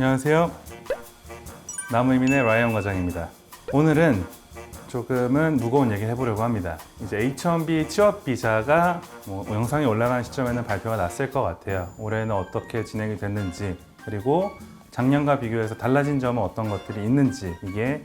안녕하세요. 나무이민의 라이언 과장입니다. 오늘은 조금은 무거운 얘기 해보려고 합니다. 이제 H1B 취업 비자가 뭐 영상이 올라가는 시점에는 발표가 났을 것 같아요. 올해는 어떻게 진행이 됐는지 그리고 작년과 비교해서 달라진 점은 어떤 것들이 있는지 이게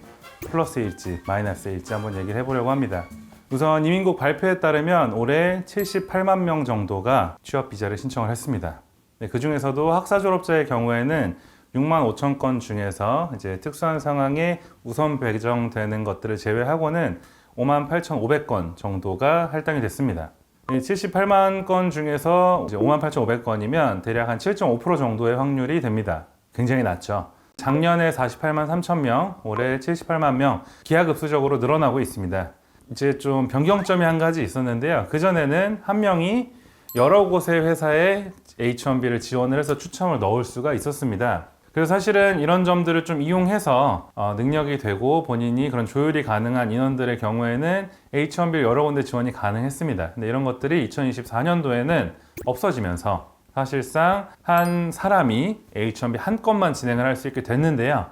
플러스일지 마이너스일지 한번 얘기를 해보려고 합니다. 우선 이민국 발표에 따르면 올해 78만 명 정도가 취업 비자를 신청을 했습니다. 네, 그 중에서도 학사 졸업자의 경우에는 6만 5천 건 중에서 이제 특수한 상황에 우선 배정되는 것들을 제외하고는 5만 8,500건 정도가 할당이 됐습니다. 이 78만 건 중에서 이제 5만 8,500건이면 대략 한 7.5% 정도의 확률이 됩니다. 굉장히 낮죠. 작년에 48만 3천 명, 올해 78만 명, 기하급수적으로 늘어나고 있습니다. 이제 좀 변경점이 한 가지 있었는데요. 그 전에는 한 명이 여러 곳의 회사에 H1B를 지원을 해서 추첨을 넣을 수가 있었습니다. 그래서 사실은 이런 점들을 좀 이용해서 어, 능력이 되고 본인이 그런 조율이 가능한 인원들의 경우에는 H1B 여러 군데 지원이 가능했습니다. 근데 이런 것들이 2024년도에는 없어지면서 사실상 한 사람이 H1B 한 건만 진행을 할 수 있게 됐는데요.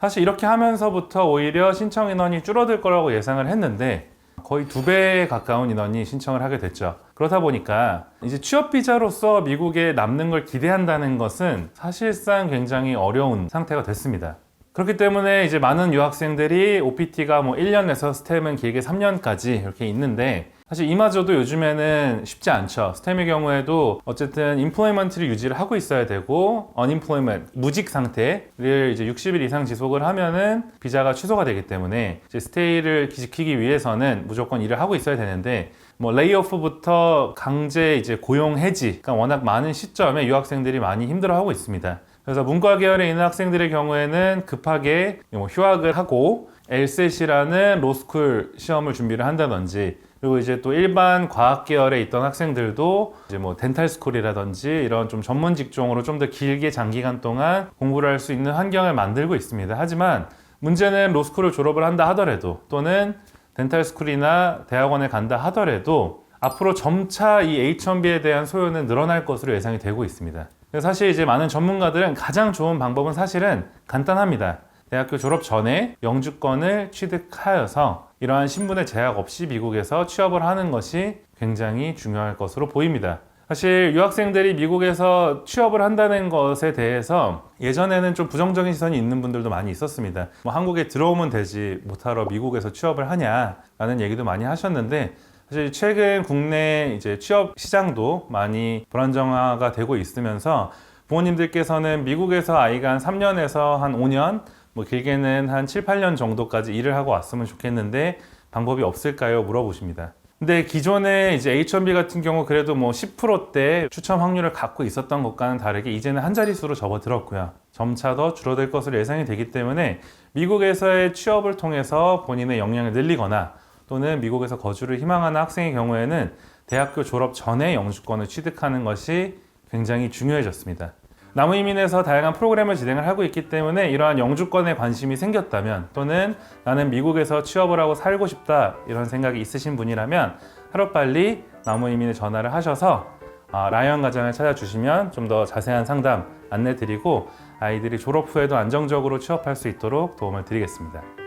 사실 이렇게 하면서부터 오히려 신청 인원이 줄어들 거라고 예상을 했는데 거의 두 배에 가까운 인원이 신청을 하게 됐죠. 그러다 보니까 이제 취업 비자로서 미국에 남는 걸 기대한다는 것은 사실상 굉장히 어려운 상태가 됐습니다. 그렇기 때문에 이제 많은 유학생들이 OPT가 뭐 1년에서 스템은 길게 3년까지 이렇게 있는데 사실 이마저도 요즘에는 쉽지 않죠. 스템의 경우에도 어쨌든 인플레이먼트를 유지를 하고 있어야 되고 unemployment 무직 상태를 이제 60일 이상 지속을 하면은 비자가 취소가 되기 때문에 이제 스테이를 지키기 위해서는 무조건 일을 하고 있어야 되는데 뭐 레이오프부터 강제 이제 고용 해지가 워낙 많은 시점에 유학생들이 많이 힘들어하고 있습니다. 그래서 문과 계열에 있는 학생들의 경우에는 급하게 뭐 휴학을 하고 LSAT이라는 로스쿨 시험을 준비를 한다든지 그리고 이제 또 일반 과학 계열에 있던 학생들도 이제 뭐 덴탈 스쿨이라든지 이런 좀 전문 직종으로 좀 더 길게 장기간 동안 공부를 할 수 있는 환경을 만들고 있습니다. 하지만 문제는 로스쿨을 졸업을 한다 하더라도 또는 덴탈 스쿨이나 대학원에 간다 하더라도 앞으로 점차 이 H1B에 대한 소요는 늘어날 것으로 예상이 되고 있습니다. 사실 이제 많은 전문가들은 가장 좋은 방법은 사실은 간단합니다. 대학교 졸업 전에 영주권을 취득하여서 이러한 신분의 제약 없이 미국에서 취업을 하는 것이 굉장히 중요할 것으로 보입니다. 사실 유학생들이 미국에서 취업을 한다는 것에 대해서 예전에는 좀 부정적인 시선이 있는 분들도 많이 있었습니다. 뭐 한국에 들어오면 되지 못하러 미국에서 취업을 하냐라는 얘기도 많이 하셨는데 사실 최근 국내 이제 취업 시장도 많이 불안정화가 되고 있으면서 부모님들께서는 미국에서 아이가 한 3년에서 한 5년 뭐 길게는 한 7, 8년 정도까지 일을 하고 왔으면 좋겠는데 방법이 없을까요? 물어보십니다. 근데 기존에 이제 H1B 같은 경우 그래도 뭐 10%대 추첨 확률을 갖고 있었던 것과는 다르게 이제는 한 자릿수로 접어들었고요. 점차 더 줄어들 것으로 예상이 되기 때문에 미국에서의 취업을 통해서 본인의 역량을 늘리거나 또는 미국에서 거주를 희망하는 학생의 경우에는 대학교 졸업 전에 영주권을 취득하는 것이 굉장히 중요해졌습니다. 나무이민에서 다양한 프로그램을 진행을 하고 있기 때문에 이러한 영주권에 관심이 생겼다면 또는 나는 미국에서 취업을 하고 살고 싶다 이런 생각이 있으신 분이라면 하루빨리 나무이민에 전화를 하셔서 아, 라이언 과장을 찾아주시면 좀 더 자세한 상담 안내 드리고 아이들이 졸업 후에도 안정적으로 취업할 수 있도록 도움을 드리겠습니다.